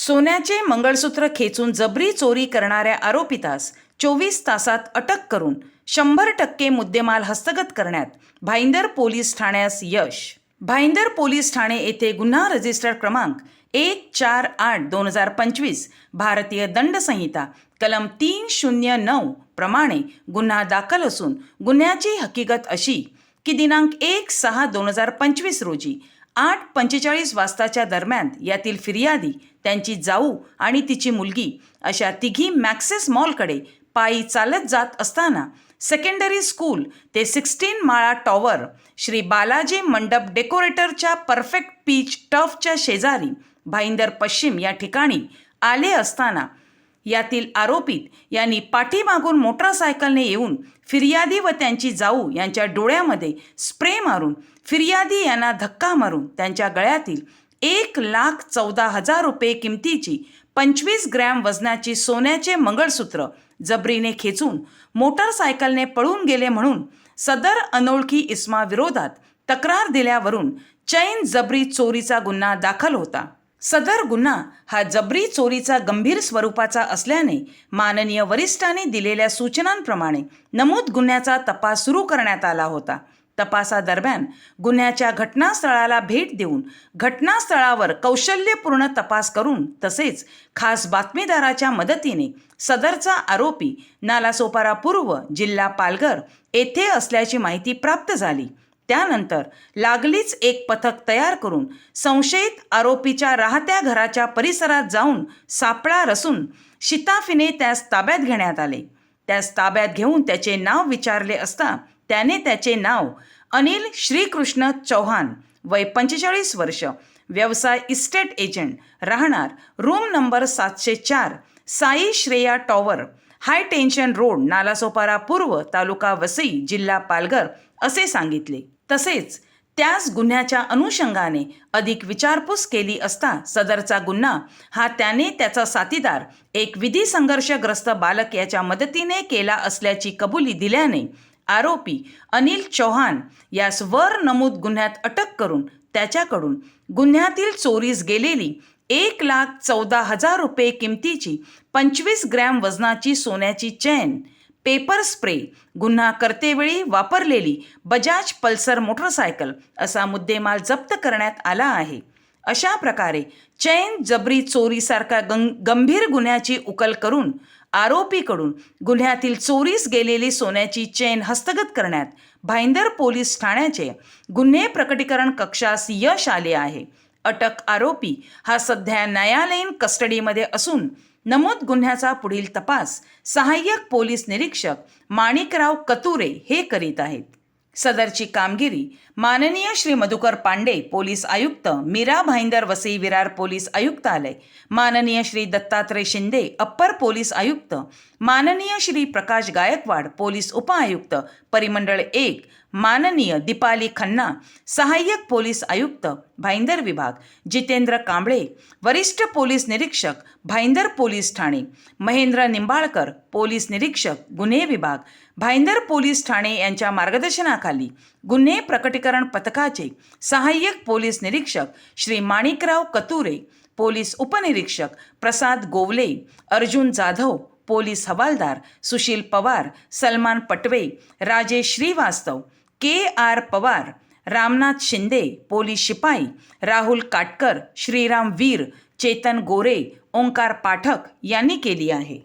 सोन्याचे मंगळसूत्र खेचून जबरी चोरी करणाऱ्या आरोपितास चोवीस तासात अटक करून शंभर टक्के मुद्देमाल हस्तगत करण्यात भाईंदर पोलीस ठाण्यास यश. भाईंदर पोलीस ठाणे येथे गुन्हा रजिस्टर क्रमांक एक चार आठ दोन हजार पंचवीस भारतीय दंड संहिता कलम तीन शून्य नऊ प्रमाणे गुन्हा दाखल असून गुन्ह्याची हकीकत अशी की दिनांक एक सहा दोन हजार पंचवीस रोजी आठ पंचेचाळीस वाजताच्या दरम्यान यातील फिर्यादी त्यांची जाऊ आणि तिची मुलगी अशा तिघी मॅक्सेस मॉलकडे पायी चालत जात असताना सेकंडरी स्कूल ते सिक्स्टीन माळा टॉवर श्री बालाजी मंडप डेकोरेटरच्या परफेक्ट पीच टफच्या शेजारी भाईंदर पश्चिम या ठिकाणी आले असताना यातील आरोपित यांनी पाठीमागून मोटरसायकलने येऊन फिर्यादी व त्यांची जाऊ यांच्या डोळ्यामध्ये स्प्रे मारून फिर्यादी यांना धक्का मारून त्यांच्या गळ्यातील एक लाख चौदा हजार रुपये किमतीची पंचवीस ग्रॅम वजनाची सोन्याचे मंगळसूत्र जबरीने खेचून मोटरसायकलने पळून गेले म्हणून सदर अनोळखी इस्मा विरोधात तक्रार दिल्यावरून चैन जबरी चोरीचा गुन्हा दाखल होता. सदर गुन्हा हा जबरी चोरीचा गंभीर स्वरूपाचा असल्याने माननीय वरिष्ठांनी दिलेल्या सूचनांप्रमाणे नमूद गुन्ह्याचा तपास सुरू करण्यात आला होता. तपासादरम्यान गुन्ह्याच्या घटनास्थळाला भेट देऊन घटनास्थळावर कौशल्यपूर्ण तपास करून तसेच खास बातमीदाराच्या मदतीने सदरचा आरोपी नालासोपारा पूर्व जिल्हा पालघर येथे असल्याची माहिती प्राप्त झाली. त्यानंतर लागलीच एक पथक तयार करून संशयित आरोपीच्या राहत्या घराच्या परिसरात जाऊन सापळा रसून शिताफीने त्यास ताब्यात घेण्यात आले. त्यास ताब्यात घेऊन त्याचे नाव विचारले असता त्याने त्याचे नाव अनिल श्रीकृष्ण चौहान वय पंचेचाळीस वर्ष व्यवसाय इस्टेट एजंट राहणार रूम नंबर सातशे चार Sai Shreya tower high tension road Nalasopara पूर्व तालुका वसई जिल्हा पालघर असे सांगितले. तसेच त्याच गुन्ह्याच्या अनुषंगाने अधिक विचारपूस केली असता सदरचा गुन्हा हा त्याने त्याचा साथीदार एक विधी संघर्षग्रस्त बालक याच्या मदतीने केला असल्याची कबुली दिल्याने आरोपी अनिल चौहान यास वर नमूद गुन्ह्यात अटक करून त्याच्याकडून गुन्ह्यातील चोरीस गेलेली एक लाख चौदा हजार रुपये किमतीची पंचवीस ग्रॅम वजनाची सोन्याची चैन पेपर स्प्रे गुन्हा करतेवेळी वापरलेली बजाज पल्सर मोटरसायकल असा मुद्देमाल जप्त करण्यात आला आहे. अशा प्रकारे चैन जबरी चोरीसारख्या गं गंभीर गुन्ह्याची उकल करून आरोपीकडून गुन्ह्यातील चोरीस गेलेली सोन्याची चेन हस्तगत करण्यात भाईंदर पोलीस ठाण्याचे गुन्हे प्रकटीकरण कक्षास यश आले आहे. अटक आरोपी हा सध्या न्यायालयीन कस्टडीमध्ये असून नमूद गुन्ह्याचा पुढील तपास सहाय्यक पोलीस निरीक्षक माणिकराव कतुरे हे करीत आहेत. सदरची कामगिरी माननीय श्री मधुकर पांडे पोलीस आयुक्त मीरा भाईंदर वसई विरार पोलीस आयुक्तालय माननीय श्री दत्तात्रय शिंदे अप्पर पोलीस आयुक्त माननीय श्री प्रकाश गायकवाड पोलीस उपआयुक्त परिमंडळ एक माननीय दीपाली खन्ना सहाय्यक पोलीस आयुक्त भाईंदर विभाग जितेंद्र कांबळे वरिष्ठ पोलीस निरीक्षक भाईंदर पोलीस ठाणे महेंद्र निंबाळकर पोलीस निरीक्षक गुन्हे विभाग भाईंदर पोलीस ठाणे यांच्या मार्गदर्शनाखाली गुन्हे प्रकटीकरण पथकाचे सहाय्यक पोलीस निरीक्षक श्री माणिकराव कतुरे पोलीस उपनिरीक्षक प्रसाद गोवले अर्जुन जाधव पोलीस हवालदार Sushil Pawar Salman Patwe Rajesh Shrivastava K R Pawar Ramnath Shinde police शिपाई राहुल काटकर श्रीराम वीर चेतन गोरे ओंकार पाठक यांनी केली आहे.